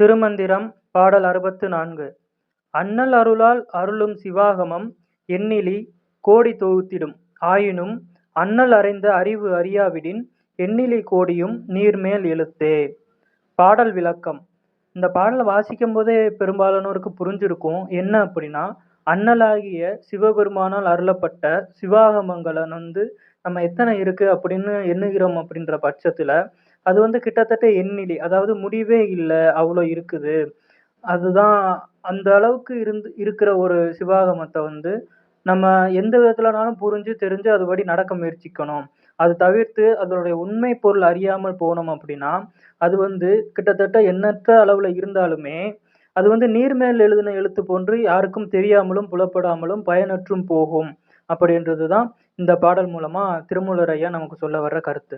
திருமந்திரம் பாடல் அறுபத்து நான்கு. அண்ணல் அருளால் அருளும் சிவாகமம் எண்ணிலி கோடி தொகுத்திடும். ஆயினும் அண்ணல் அறிந்த அறிவு அறியாவிடின் எண்ணிலி கோடியும் நீர்மேல் எழுத்தே பாடல் விளக்கம். இந்த பாடலை வாசிக்கும் போதே பெரும்பாலானோருக்கு புரிஞ்சிருக்கும் என்ன அப்படின்னா அண்ணலாகிய சிவபெருமானால் அருளப்பட்ட சிவாகமங்களை வந்து நம்ம எத்தனை இருக்கு அப்படின்னு எண்ணுகிறோம் அப்படின்ற பட்சத்தில் அது வந்து கிட்டத்தட்ட எண்ணிலி அதாவது முடிவே இல்லை அவ்வளோ இருக்குது. அதுதான் அந்த அளவுக்கு இருந்து இருக்கிற ஒரு சிவாகமத்தை வந்து நம்ம எந்த விதத்துலனாலும் புரிஞ்சு தெரிஞ்சு அதுபடி நடக்க முயற்சிக்கணும். அது தவிர்த்து அதனுடைய உண்மை பொருள் அறியாமல் போனோம் அப்படின்னா அது வந்து கிட்டத்தட்ட எண்ணற்ற அளவில் இருந்தாலுமே அது வந்து நீர்மேல் எழுதின எழுத்து போன்று யாருக்கும் தெரியாமலும் புலப்படாமலும் பயனற்றும் போகும் அப்படின்றது தான் இந்த பாடல் மூலமாக திருமூலர் ஐயா நமக்கு சொல்ல வர்ற கருத்து.